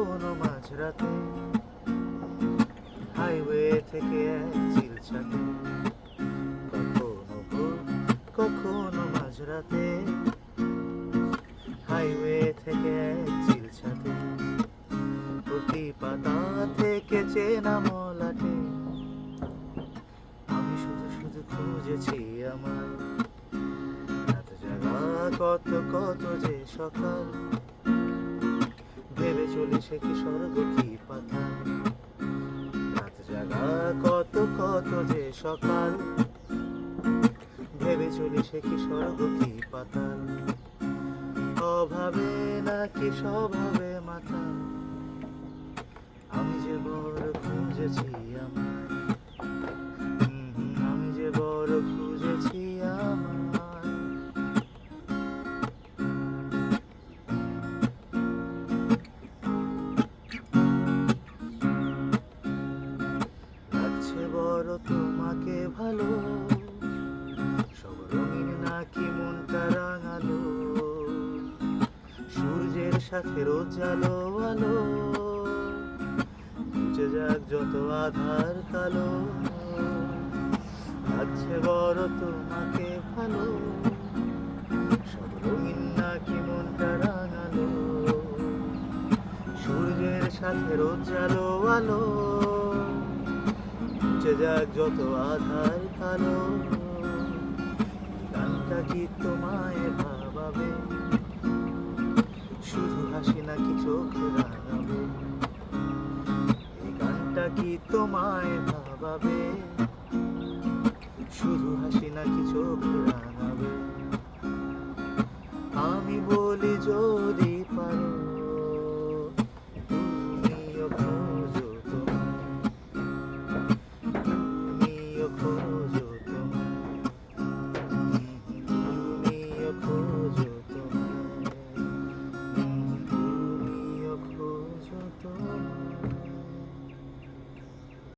কখনো মাঝরাতে। হাইওয়ে থেকে চিল ছাটে কখনো কখনো মাঝরাতে। হাইওয়ে থেকে চিল ছাটে প্রতি পাতা থেকে চেনা মলাটে। আমি শুধু শুধু খুঁজেছি আমার। কত কত যে সকাল। ভেবে চলেছে কি স্বর্গ কি পাতা। রাত জাগা কত কত যে সকাল। ভেবে চলেছে কি স্বর্গ কি পাতাল অভাবে নাকি স্বভাবে মাথা আমি যে বড় খুঁজেছি রোজ আলো আলো। বুঝে যাক যত আধার কালো। লাগছে বড় তোমাকে ভালো। সব রঙিন নাকি মনটা রাঙালো। সূর্যের সাথে রোজ আলো আলো। যাক যত আধার কালো। গানটা কি তোমায় ভাবাবে? হাসি নাকি চোখের আড়ালে এই গানটা কি তোমায় ভাবাবে? শুধু হাসি নাকি চোখের আড়ালে আমি বল